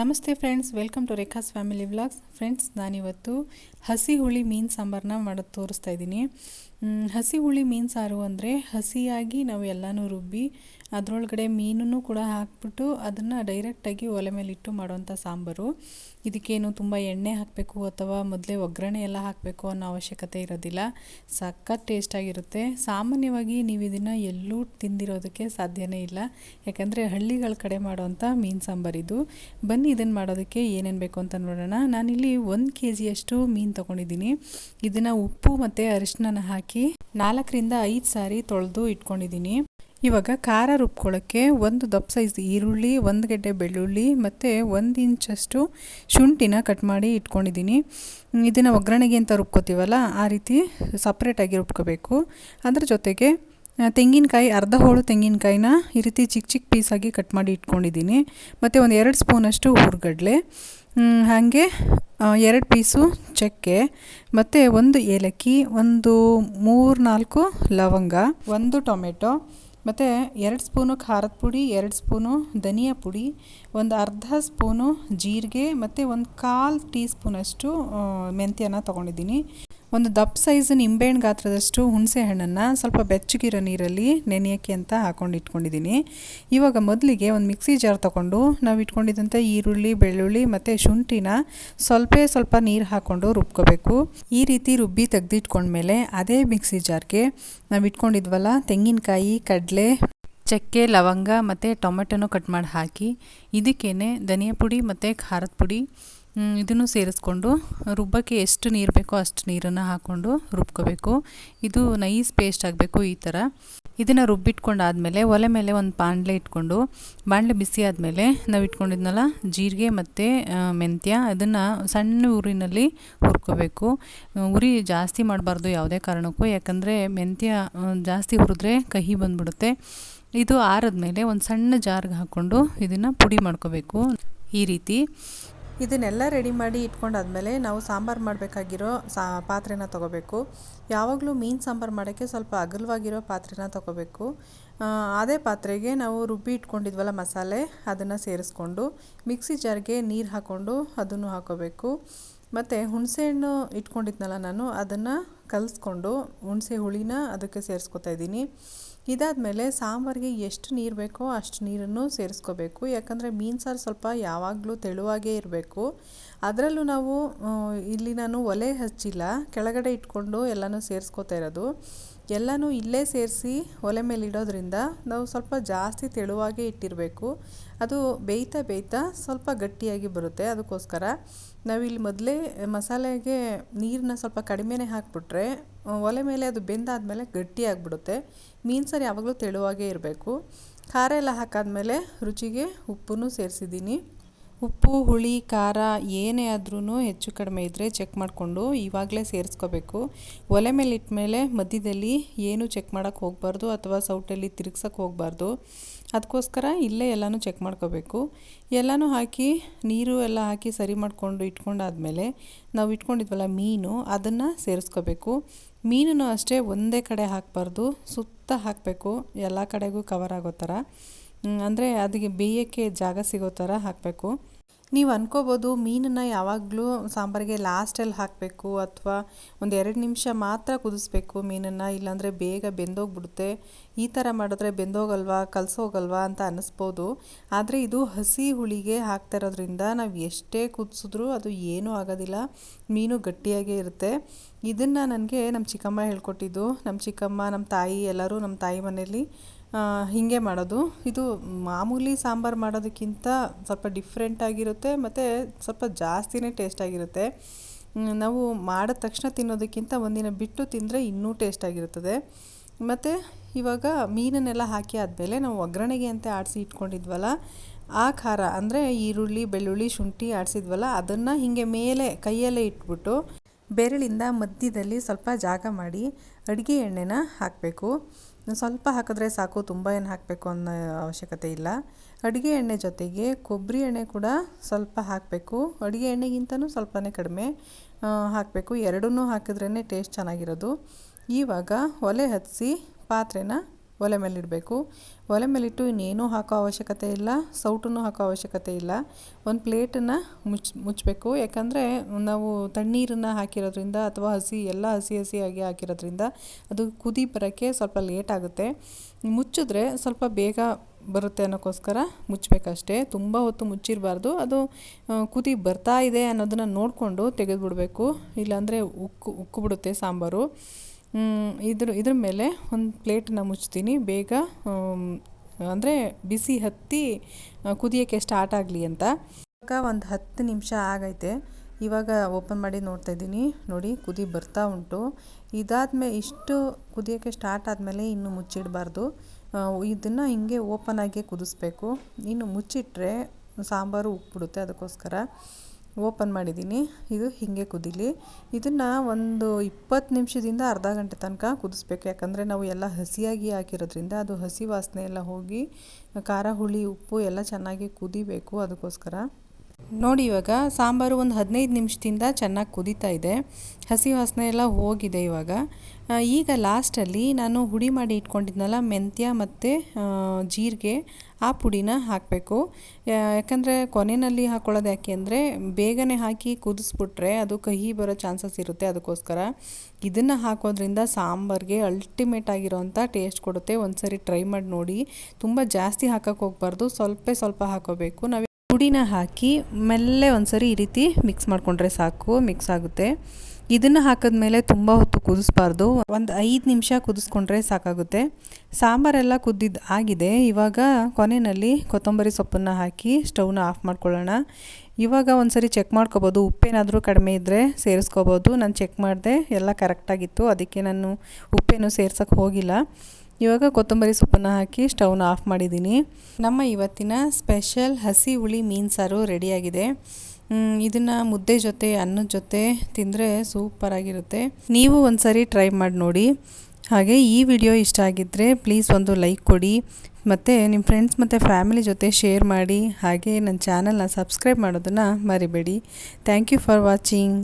ನಮಸ್ತೆ friends, welcome to Rekha's family vlogs. Friends, ನಾನಿವತ್ತು ಹಸಿ ಹುಳಿ ಮೀನು ಸಾಂಬಾರನ್ನ ಮಾಡೋದು ತೋರಿಸ್ತಾ ಇದ್ದೀನಿ. ಹಸಿ ಹುಳಿ ಮೀನು ಸಾರು ಅಂದರೆ ಹಸಿಯಾಗಿ ನಾವು ಎಲ್ಲನೂ ರುಬ್ಬಿ ಅದರೊಳಗಡೆ ಮೀನನ್ನು ಕೂಡ ಹಾಕ್ಬಿಟ್ಟು ಅದನ್ನು ಡೈರೆಕ್ಟಾಗಿ ಒಲೆ ಮೇಲೆ ಇಟ್ಟು ಮಾಡುವಂಥ ಸಾಂಬಾರು. ಇದಕ್ಕೇನು ತುಂಬ ಎಣ್ಣೆ ಹಾಕಬೇಕು ಅಥವಾ ಮೊದಲೇ ಒಗ್ಗರಣೆ ಎಲ್ಲ ಹಾಕಬೇಕು ಅನ್ನೋ ಅವಶ್ಯಕತೆ ಇರೋದಿಲ್ಲ. ಸಖತ್ ಟೇಸ್ಟಾಗಿರುತ್ತೆ ಸಾಮಾನ್ಯವಾಗಿ ನೀವು ಇದನ್ನು ಎಲ್ಲೂ ತಿಂದಿರೋದಕ್ಕೆ ಸಾಧ್ಯವೇ ಇಲ್ಲ. ಯಾಕಂದರೆ ಹಳ್ಳಿಗಳ ಕಡೆ ಮಾಡೋವಂಥ ಮೀನು ಸಾಂಬಾರಿದು ಬನ್ನಿ ಇದನ್ನು ಮಾಡೋದಕ್ಕೆ ಏನೇನು ಬೇಕು ಅಂತ ನೋಡೋಣ. ನಾನಿಲ್ಲಿ ಒಂದು ಕೆ ಜಿಯಷ್ಟು ಮೀನು ತೊಗೊಂಡಿದ್ದೀನಿ. ಇದನ್ನು ಉಪ್ಪು ಮತ್ತು ಅರಿಶಿನ ಹಾಕಿ ನಾಲ್ಕರಿಂದ ಐದು ಸಾರಿ ತೊಳೆದು ಇಟ್ಕೊಂಡಿದ್ದೀನಿ. ಇವಾಗ ಖಾರ ರುಬ್ಕೊಳ್ಳೋಕ್ಕೆ ಒಂದು ದಪ್ಪ ಸೈಜ್ ಈರುಳ್ಳಿ, ಒಂದು ಗೆಡ್ಡೆ ಬೆಳ್ಳುಳ್ಳಿ ಮತ್ತು ಒಂದು ಇಂಚಷ್ಟು ಶುಂಠಿನ ಕಟ್ ಮಾಡಿ ಇಟ್ಕೊಂಡಿದ್ದೀನಿ. ಇದನ್ನು ಒಗ್ಗರಣೆಗೆ ಅಂತ ರುಬ್ಕೋತೀವಲ್ಲ, ಆ ರೀತಿ ಸಪ್ರೇಟಾಗಿ ರುಬ್ಕೋಬೇಕು. ಅದ್ರ ಜೊತೆಗೆ ತೆಂಗಿನಕಾಯಿ, ಅರ್ಧ ಹೋಳು ತೆಂಗಿನಕಾಯಿನ ಈ ರೀತಿ ಚಿಕ್ಕ ಚಿಕ್ಕ ಪೀಸಾಗಿ ಕಟ್ ಮಾಡಿ ಇಟ್ಕೊಂಡಿದ್ದೀನಿ. ಮತ್ತು ಒಂದು ಎರಡು ಸ್ಪೂನಷ್ಟು ಹುರ್ಗಡ್ಲೆ. ಹಾಗೆ ಎರಡು ಪೀಸು ಚಕ್ಕೆ, ಮತ್ತು ಒಂದು ಏಲಕ್ಕಿ, ಒಂದು ಮೂರು ನಾಲ್ಕು ಲವಂಗ, ಒಂದು ಟೊಮೆಟೊ, ಮತ್ತು ಎರಡು ಸ್ಪೂನು ಖಾರದ ಪುಡಿ, ಎರಡು ಸ್ಪೂನು ಧನಿಯಾ ಪುಡಿ, ಒಂದು ಅರ್ಧ ಸ್ಪೂನು ಜೀರಿಗೆ, ಮತ್ತು ಒಂದು ಕಾಲು ಟೀ ಸ್ಪೂನಷ್ಟು ಮೆಂತ್ಯನ ತೊಗೊಂಡಿದ್ದೀನಿ. ಒಂದು ದಪ್ಪ ಸೈಜ್ ನಿಂಬೆಹಣ್ಣು ಗಾತ್ರದಷ್ಟು ಹುಣಸೆ ಹಣ್ಣನ್ನು ಸ್ವಲ್ಪ ಬೆಚ್ಚಗಿರೋ ನೀರಲ್ಲಿ ನೆನೆಯೋಕ್ಕೆ ಅಂತ ಹಾಕೊಂಡು ಇಟ್ಕೊಂಡಿದ್ದೀನಿ. ಇವಾಗ ಮೊದಲಿಗೆ ಒಂದು ಮಿಕ್ಸಿ ಜಾರ್ ತಗೊಂಡು ನಾವು ಇಟ್ಕೊಂಡಿದ್ದಂಥ ಈರುಳ್ಳಿ, ಬೆಳ್ಳುಳ್ಳಿ ಮತ್ತು ಶುಂಠಿನ ಸ್ವಲ್ಪ ಸ್ವಲ್ಪ ನೀರು ಹಾಕ್ಕೊಂಡು ರುಬ್ಕೋಬೇಕು. ಈ ರೀತಿ ರುಬ್ಬಿ ತೆಗೆದಿಟ್ಕೊಂಡ್ಮೇಲೆ ಅದೇ ಮಿಕ್ಸಿ ಜಾರ್ಗೆ ನಾವು ಇಟ್ಕೊಂಡಿದ್ವಲ್ಲ, ತೆಂಗಿನಕಾಯಿ, ಕಡಲೆ, ಚಕ್ಕೆ, ಲವಂಗ ಮತ್ತು ಟೊಮೆಟೊನೂ ಕಟ್ ಮಾಡಿ ಹಾಕಿ, ಇದಕ್ಕೇನೆ ಧನಿಯಾ ಪುಡಿ ಮತ್ತು ಖಾರದ ಪುಡಿ ಇದನ್ನು ಸೇರಿಸ್ಕೊಂಡು ರುಬ್ಬಕ್ಕೆ ಎಷ್ಟು ನೀರು ಬೇಕೋ ಅಷ್ಟು ನೀರನ್ನು ಹಾಕ್ಕೊಂಡು ರುಬ್ಕೋಬೇಕು. ಇದು ನೈಸ್ ಪೇಸ್ಟ್ ಆಗಬೇಕು ಈ ಥರ. ಇದನ್ನು ರುಬ್ಬಿಟ್ಕೊಂಡಾದಮೇಲೆ ಒಲೆ ಮೇಲೆ ಒಂದು ಬಾಣಲೆ ಇಟ್ಕೊಂಡು, ಬಾಣಲೆ ಬಿಸಿ ಆದಮೇಲೆ ನಾವು ಇಟ್ಕೊಂಡಿದ್ನಲ್ಲ ಜೀರಿಗೆ ಮತ್ತು ಮೆಂತ್ಯ, ಅದನ್ನು ಸಣ್ಣ ಉರಿನಲ್ಲಿ ಹುರ್ಕೋಬೇಕು. ಉರಿ ಜಾಸ್ತಿ ಮಾಡಬಾರ್ದು ಯಾವುದೇ ಕಾರಣಕ್ಕೂ, ಯಾಕಂದರೆ ಮೆಂತ್ಯ ಜಾಸ್ತಿ ಹುರಿದ್ರೆ ಕಹಿ ಬಂದ್ಬಿಡುತ್ತೆ. ಇದು ಆರಿದ್ಮೇಲೆ ಒಂದು ಸಣ್ಣ ಜಾರ್ಗೆ ಹಾಕ್ಕೊಂಡು ಇದನ್ನು ಪುಡಿ ಮಾಡ್ಕೋಬೇಕು. ಈ ರೀತಿ ಇದನ್ನೆಲ್ಲ ರೆಡಿ ಮಾಡಿ ಇಟ್ಕೊಂಡಾದ್ಮೇಲೆ ನಾವು ಸಾಂಬಾರು ಮಾಡಬೇಕಾಗಿರೋ ಸಾ, ಪಾತ್ರೆನ ತೊಗೋಬೇಕು. ಯಾವಾಗಲೂ ಮೀನು ಸಾಂಬಾರು ಮಾಡೋಕ್ಕೆ ಸ್ವಲ್ಪ ಅಗಲವಾಗಿರೋ ಪಾತ್ರೆನ ತೊಗೋಬೇಕು. ಅದೇ ಪಾತ್ರೆಗೆ ನಾವು ರುಬ್ಬಿ ಇಟ್ಕೊಂಡಿದ್ವಲ್ಲ ಮಸಾಲೆ, ಅದನ್ನು ಸೇರಿಸ್ಕೊಂಡು, ಮಿಕ್ಸಿ ಜಾರ್ಗೆ ನೀರು ಹಾಕ್ಕೊಂಡು ಅದನ್ನು ಹಾಕೋಬೇಕು. ಮತ್ತು ಹುಣಸೆಹಣ್ಣು ಇಟ್ಕೊಂಡಿದ್ನಲ್ಲ ನಾನು, ಅದನ್ನು ಕಲಿಸ್ಕೊಂಡು ಹುಣಸೆ ಹುಳಿನ ಅದಕ್ಕೆ ಸೇರಿಸ್ಕೊತಾ ಇದ್ದೀನಿ. ಇದಾದಮೇಲೆ ಸಾಂಬಾರಿಗೆ ಎಷ್ಟು ನೀರು ಬೇಕೋ ಅಷ್ಟು ನೀರನ್ನು ಸೇರಿಸ್ಕೋಬೇಕು. ಯಾಕಂದರೆ ಮೀನು ಸಾರು ಸ್ವಲ್ಪ ಯಾವಾಗಲೂ ತೆಳುವಾಗೇ ಇರಬೇಕು. ಅದರಲ್ಲೂ ನಾವು ಇಲ್ಲಿ ನಾನು ಒಲೆ ಹಚ್ಚಿಲ್ಲ, ಕೆಳಗಡೆ ಇಟ್ಕೊಂಡು ಎಲ್ಲನೂ ಸೇರಿಸ್ಕೋತಾ ಇರೋದು. ಎಲ್ಲನೂ ಇಲ್ಲೇ ಸೇರಿಸಿ ಒಲೆ ಮೇಲೆ ಇಡೋದ್ರಿಂದ ನಾವು ಸ್ವಲ್ಪ ಜಾಸ್ತಿ ತೆಳುವಾಗೇ ಇಟ್ಟಿರಬೇಕು. ಅದು ಬೇಯ್ತಾ ಬೇಯ್ತಾ ಸ್ವಲ್ಪ ಗಟ್ಟಿಯಾಗಿ ಬರುತ್ತೆ. ಅದಕ್ಕೋಸ್ಕರ ನಾವಿಲ್ಲಿ ಮೊದಲೇ ಮಸಾಲೆಗೆ ನೀರನ್ನ ಸ್ವಲ್ಪ ಕಡಿಮೆನೇ ಹಾಕಿಬಿಟ್ರೆ, ಒಲೆ ಮೇಲೆ ಅದು ಬೆಂದಾದಮೇಲೆ ಗಟ್ಟಿಯಾಗಿಬಿಡುತ್ತೆ. ಮೀನು ಸಾರು ಯಾವಾಗಲೂ ತೆಳುವಾಗೇ ಇರಬೇಕು. ಖಾರ ಎಲ್ಲ ಹಾಕಾದ್ಮೇಲೆ ರುಚಿಗೆ ಉಪ್ಪನ್ನು ಸೇರಿಸಿದ್ದೀನಿ. ಉಪ್ಪು, ಹುಳಿ, ಖಾರ ಏನೇ ಆದ್ರೂ ಹೆಚ್ಚು ಕಡಿಮೆ ಇದ್ದರೆ ಚೆಕ್ ಮಾಡಿಕೊಂಡು ಇವಾಗಲೇ ಸೇರಿಸ್ಕೋಬೇಕು. ಒಲೆ ಮೇಲೆ ಇಟ್ಮೇಲೆ ಮಧ್ಯದಲ್ಲಿ ಏನು ಚೆಕ್ ಮಾಡೋಕ್ಕೆ ಹೋಗಬಾರ್ದು ಅಥವಾ ಸೌಟಲ್ಲಿ ತಿರುಗ್ಸೋಕ್ಕೆ ಹೋಗಬಾರ್ದು. ಅದಕ್ಕೋಸ್ಕರ ಇಲ್ಲೇ ಎಲ್ಲನೂ ಚೆಕ್ ಮಾಡ್ಕೋಬೇಕು. ಎಲ್ಲನೂ ಹಾಕಿ, ನೀರು ಎಲ್ಲ ಹಾಕಿ ಸರಿ ಮಾಡಿಕೊಂಡು ಇಟ್ಕೊಂಡಾದ್ಮೇಲೆ ನಾವು ಇಟ್ಕೊಂಡಿದ್ವಲ್ಲ ಮೀನು, ಅದನ್ನು ಸೇರಿಸ್ಕೋಬೇಕು. ಮೀನನ್ನು ಅಷ್ಟೇ ಒಂದೇ ಕಡೆ ಹಾಕಬಾರ್ದು, ಸುತ್ತ ಹಾಕಬೇಕು. ಎಲ್ಲ ಕಡೆಗೂ ಕವರ್ ಆಗೋ ಥರ. ಅಂದರೆ ಅದಕ್ಕೆ ಬೇಯೋಕ್ಕೆ ಜಾಗ ಸಿಗೋ ಥರ ಹಾಕಬೇಕು. ನೀವು ಅನ್ಕೋಬೋದು ಮೀನನ್ನು ಯಾವಾಗಲೂ ಸಾಂಬಾರಿಗೆ ಲಾಸ್ಟಲ್ಲಿ ಹಾಕಬೇಕು ಅಥವಾ ಒಂದು ಎರಡು ನಿಮಿಷ ಮಾತ್ರ ಕುದಿಸ್ಬೇಕು ಮೀನನ್ನು ಇಲ್ಲಾಂದರೆ ಬೇಗ ಬೆಂದೋಗ್ಬಿಡುತ್ತೆ. ಈ ಥರ ಮಾಡಿದ್ರೆ ಬೆಂದೋಗಲ್ವಾ ಕಲಸೋಗಲ್ವಾ ಅಂತ ಅನ್ನಿಸ್ಬೋದು ಆದರೆ ಇದು ಹಸಿ ಹುಳಿಗೆ ಹಾಕ್ತಾ ಇರೋದ್ರಿಂದ ನಾವು ಎಷ್ಟೇ ಕುದಿಸಿದ್ರೂ ಅದು ಏನೂ ಆಗೋದಿಲ್ಲ ಮೀನು ಗಟ್ಟಿಯಾಗೇ ಇರುತ್ತೆ. ಇದನ್ನು ನನಗೆ ನಮ್ಮ ಚಿಕ್ಕಮ್ಮ ಹೇಳ್ಕೊಟ್ಟಿದ್ದು. ನಮ್ಮ ಚಿಕ್ಕಮ್ಮ ನಮ್ಮ ತಾಯಿ ಎಲ್ಲರೂ ನಮ್ಮ ತಾಯಿ ಮನೇಲಿ ಆ, ಹೀಗೆ ಮಾಡೋದು. ಇದು ಮಾಮೂಲಿ ಸಾಂಬಾರು ಮಾಡೋದಕ್ಕಿಂತ ಸ್ವಲ್ಪ ಡಿಫ್ರೆಂಟ್ ಆಗಿರುತ್ತೆ, ಮತ್ತು ಸ್ವಲ್ಪ ಜಾಸ್ತಿನೇ ಟೇಸ್ಟ್ ಆಗಿರುತ್ತೆ. ನಾವು ಮಾಡಿದ ತಕ್ಷಣ ತಿನ್ನೋದಕ್ಕಿಂತ ಒಂದಿನ ಬಿಟ್ಟು ತಿಂದರೆ ಇನ್ನೂ ಟೇಸ್ಟ್ ಆಗಿರುತ್ತದೆ. ಮತ್ತು ಇವಾಗ ಮೀನನ್ನೆಲ್ಲ ಹಾಕಿ ಆದಮೇಲೆ ನಾವು ಒಗ್ಗರಣೆಗೆ ಅಂತ ಆಡಿಸಿ ಇಟ್ಕೊಂಡಿದ್ವಲ್ಲ, ಆ ಖಾರ ಅಂದರೆ ಈರುಳ್ಳಿ, ಬೆಳ್ಳುಳ್ಳಿ, ಶುಂಠಿ ಆಡಿಸಿದ್ವಲ್ಲ, ಅದನ್ನು ಹೀಗೆ ಮೇಲೆ ಕೈಯಲ್ಲೇ ಇಟ್ಬಿಟ್ಟು ಬೆರಳಿಂದ ಮಧ್ಯದಲ್ಲಿ ಸ್ವಲ್ಪ ಜಾಗ ಮಾಡಿ ಅಡುಗೆ ಎಣ್ಣೆನ ಹಾಕಬೇಕು. ಸ್ವಲ್ಪ ಹಾಕಿದ್ರೆ ಸಾಕು, ತುಂಬ ಏನು ಹಾಕಬೇಕು ಅನ್ನೋ ಅವಶ್ಯಕತೆ ಇಲ್ಲ. ಅಡುಗೆ ಎಣ್ಣೆ ಜೊತೆಗೆ ಕೊಬ್ಬರಿ ಎಣ್ಣೆ ಕೂಡ ಸ್ವಲ್ಪ ಹಾಕಬೇಕು. ಅಡುಗೆ ಎಣ್ಣೆಗಿಂತನೂ ಸ್ವಲ್ಪನೇ ಕಡಿಮೆ ಹಾಕಬೇಕು. ಎರಡನ್ನೂ ಹಾಕಿದ್ರೇ ಟೇಸ್ಟ್ ಚೆನ್ನಾಗಿರೋದು. ಇವಾಗ ಒಲೆ ಹತ್ತಿಸಿ ಪಾತ್ರೆನ ಒಲೆ ಮೇಲೆ ಇಡಬೇಕು ಒಲೆ ಮೇಲಿಟ್ಟು ಇನ್ನೇನೂ ಹಾಕೋ ಅವಶ್ಯಕತೆ ಇಲ್ಲ ಸೌಟನ್ನು ಹಾಕೋ ಅವಶ್ಯಕತೆ ಇಲ್ಲ. ಒಂದು ಪ್ಲೇಟನ್ನು ಮುಚ್ ಮುಚ್ಚಬೇಕು. ಯಾಕಂದರೆ ನಾವು ತಣ್ಣೀರನ್ನು ಹಾಕಿರೋದ್ರಿಂದ ಅಥವಾ ಹಸಿ, ಎಲ್ಲ ಹಸಿ ಹಸಿಯಾಗಿ ಹಾಕಿರೋದ್ರಿಂದ ಅದು ಕುದಿ ಬರೋಕ್ಕೆ ಸ್ವಲ್ಪ ಲೇಟ್ ಆಗುತ್ತೆ. ಮುಚ್ಚಿದ್ರೆ ಸ್ವಲ್ಪ ಬೇಗ ಬರುತ್ತೆ ಅನ್ನೋಕ್ಕೋಸ್ಕರ ಮುಚ್ಚಬೇಕಷ್ಟೇ. ತುಂಬ ಹೊತ್ತು ಮುಚ್ಚಿರಬಾರ್ದು. ಅದು ಕುದಿ ಬರ್ತಾ ಇದೆ ಅನ್ನೋದನ್ನು ನೋಡಿಕೊಂಡು ತೆಗೆದುಬಿಡಬೇಕು. ಇಲ್ಲಾಂದರೆ ಉಕ್ಕು ಉಕ್ಕು ಬಿಡುತ್ತೆ ಸಾಂಬಾರು. ಇದ್ರ ಇದ್ರ ಮೇಲೆ ಒಂದು ಪ್ಲೇಟನ್ನ ಮುಚ್ತೀನಿ. ಬೇಗ ಅಂದರೆ ಬಿಸಿ ಹತ್ತಿ ಕುದಿಯೋಕ್ಕೆ ಸ್ಟಾರ್ಟ್ ಆಗಲಿ ಅಂತ. ಇವಾಗ ಒಂದು ಹತ್ತು ನಿಮಿಷ ಆಗೈತೆ. ಇವಾಗ ಓಪನ್ ಮಾಡಿ ನೋಡ್ತಾ ಇದ್ದೀನಿ. ನೋಡಿ, ಕುದಿ ಬರ್ತಾ ಉಂಟು. ಇದಾದಮೇಲೆ ಇಷ್ಟು ಕುದಿಯೋಕ್ಕೆ ಸ್ಟಾರ್ಟ್ ಆದಮೇಲೆ ಇನ್ನು ಮುಚ್ಚಿಡಬಾರ್ದು. ಇದನ್ನು ಹಿಂಗೆ ಓಪನ್ ಆಗಿ ಕುದಿಸ್ಬೇಕು. ಇನ್ನು ಮುಚ್ಚಿಟ್ರೆ ಸಾಂಬಾರು ಉಪ್ಪಿಡುತ್ತೆ ಅದಕ್ಕೋಸ್ಕರ. ಓಪನ್ ಮಾಡಿದ್ದೀನಿ. ಇದು ಹೀಗೆ ಕುದೀಲಿ. ಇದನ್ನು ಒಂದು ಇಪ್ಪತ್ತು ನಿಮಿಷದಿಂದ ಅರ್ಧ ಗಂಟೆ ತನಕ ಕುದಿಸ್ಬೇಕು. ಯಾಕಂದರೆ ನಾವು ಎಲ್ಲ ಹಸಿಯಾಗಿ ಹಾಕಿರೋದ್ರಿಂದ ಅದು ಹಸಿ ವಾಸನೆ ಎಲ್ಲ ಹೋಗಿ, ಖಾರ ಹುಳಿ, ಉಪ್ಪು ಎಲ್ಲ ಚೆನ್ನಾಗಿ ಕುದಿಬೇಕು ಅದಕ್ಕೋಸ್ಕರ. ನೋಡಿ ಇವಾಗ ಸಾಂಬಾರು ಒಂದು ಹದಿನೈದು ನಿಮಿಷದಿಂದ ಚೆನ್ನಾಗಿ ಕುದೀತಾ ಇದೆ. ಹಸಿ ವಾಸನೆ ಎಲ್ಲ ಹೋಗಿದೆ ಇವಾಗ. ಈಗ ಲಾಸ್ಟಲ್ಲಿ ನಾನು ಹುಡಿ ಮಾಡಿ ಇಟ್ಕೊಂಡಿದ್ನಲ್ಲ ಮೆಂತ್ಯ ಮತ್ತು ಜೀರಿಗೆ ಆ ಪುಡಿನ ಹಾಕಬೇಕು. ಯಾಕಂದರೆ ಕೊನೆಯಲ್ಲಿ ಹಾಕ್ಕೊಳ್ಳೋದು ಯಾಕೆ ಅಂದರೆ ಬೇಗನೆ ಹಾಕಿ ಕುದಿಸ್ಬಿಟ್ರೆ ಅದು ಕಹಿ ಬರೋ ಚಾನ್ಸಸ್ ಇರುತ್ತೆ ಅದಕ್ಕೋಸ್ಕರ. ಇದನ್ನು ಹಾಕೋದ್ರಿಂದ ಸಾಂಬಾರಿಗೆ ಅಲ್ಟಿಮೇಟ್ ಆಗಿರೋಂಥ ಟೇಸ್ಟ್ ಕೊಡುತ್ತೆ. ಒಂದು ಸರಿ ಟ್ರೈ ಮಾಡಿ ನೋಡಿ. ತುಂಬ ಜಾಸ್ತಿ ಹಾಕೋಕ್ಕೆ ಹೋಗ್ಬಾರ್ದು. ಸ್ವಲ್ಪ ಸ್ವಲ್ಪ ಹಾಕೋಬೇಕು. ನಾವು ಪುಡಿನ ಹಾಕಿ ಮೆಲ್ಲೆ ಒಂದ್ಸರಿ ಈ ರೀತಿ ಮಿಕ್ಸ್ ಮಾಡಿಕೊಂಡ್ರೆ ಸಾಕು ಮಿಕ್ಸ್ ಆಗುತ್ತೆ. ಇದನ್ನು ಹಾಕಿದ್ಮೇಲೆ ತುಂಬ ಹೊತ್ತು ಕುದಿಸ್ಬಾರ್ದು. ಒಂದು ಐದು ನಿಮಿಷ ಕುದಿಸ್ಕೊಂಡ್ರೆ ಸಾಕಾಗುತ್ತೆ. ಸಾಂಬಾರೆಲ್ಲ ಕುದ್ದಿದ್ದು ಆಗಿದೆ. ಇವಾಗ ಕೊನೆಯಲ್ಲಿ ಕೊತ್ತಂಬರಿ ಸೊಪ್ಪನ್ನು ಹಾಕಿ ಸ್ಟೌವ್ನ ಆಫ್ ಮಾಡ್ಕೊಳ್ಳೋಣ. ಇವಾಗ ಒಂದ್ಸರಿ ಚೆಕ್ ಮಾಡ್ಕೋಬೋದು. ಉಪ್ಪೇನಾದರೂ ಕಡಿಮೆ ಇದ್ದರೆ ಸೇರಿಸ್ಕೋಬೋದು. ನಾನು ಚೆಕ್ ಮಾಡಿದೆ, ಎಲ್ಲ ಕರೆಕ್ಟಾಗಿತ್ತು ಅದಕ್ಕೆ ನಾನು ಉಪ್ಪೇನು ಸೇರ್ಸೋಕ್ಕೆ ಹೋಗಿಲ್ಲ. ಇವಾಗ ಕೊತ್ತಂಬರಿ ಸೊಪ್ಪನ್ನು ಹಾಕಿ ಸ್ಟವ್ನ ಆಫ್ ಮಾಡಿದ್ದೀನಿ. ನಮ್ಮ ಇವತ್ತಿನ ಸ್ಪೆಷಲ್ ಹಸಿ ಹುಳಿ ಮೀನು ಸಾರು ರೆಡಿಯಾಗಿದೆ. ಇದನ್ನು ಮುದ್ದೆ ಜೊತೆ, ಅನ್ನದ ಜೊತೆ ತಿಂದರೆ ಸೂಪರಾಗಿರುತ್ತೆ ನೀವು ಒಂದು ಸರಿ ಟ್ರೈ ಮಾಡಿ ನೋಡಿ. ಹಾಗೆ ಈ ವಿಡಿಯೋ ಇಷ್ಟ ಆಗಿದ್ದರೆ ಪ್ಲೀಸ್ ಒಂದು ಲೈಕ್ ಕೊಡಿ. ಮತ್ತು ನಿಮ್ಮ ಫ್ರೆಂಡ್ಸ್ ಮತ್ತು ಫ್ಯಾಮಿಲಿ ಜೊತೆ ಶೇರ್ ಮಾಡಿ. ಹಾಗೆ ನನ್ನ ಚಾನಲ್ನ ಸಬ್ಸ್ಕ್ರೈಬ್ ಮಾಡೋದನ್ನು ಮರಿಬೇಡಿ. Thank you for watching.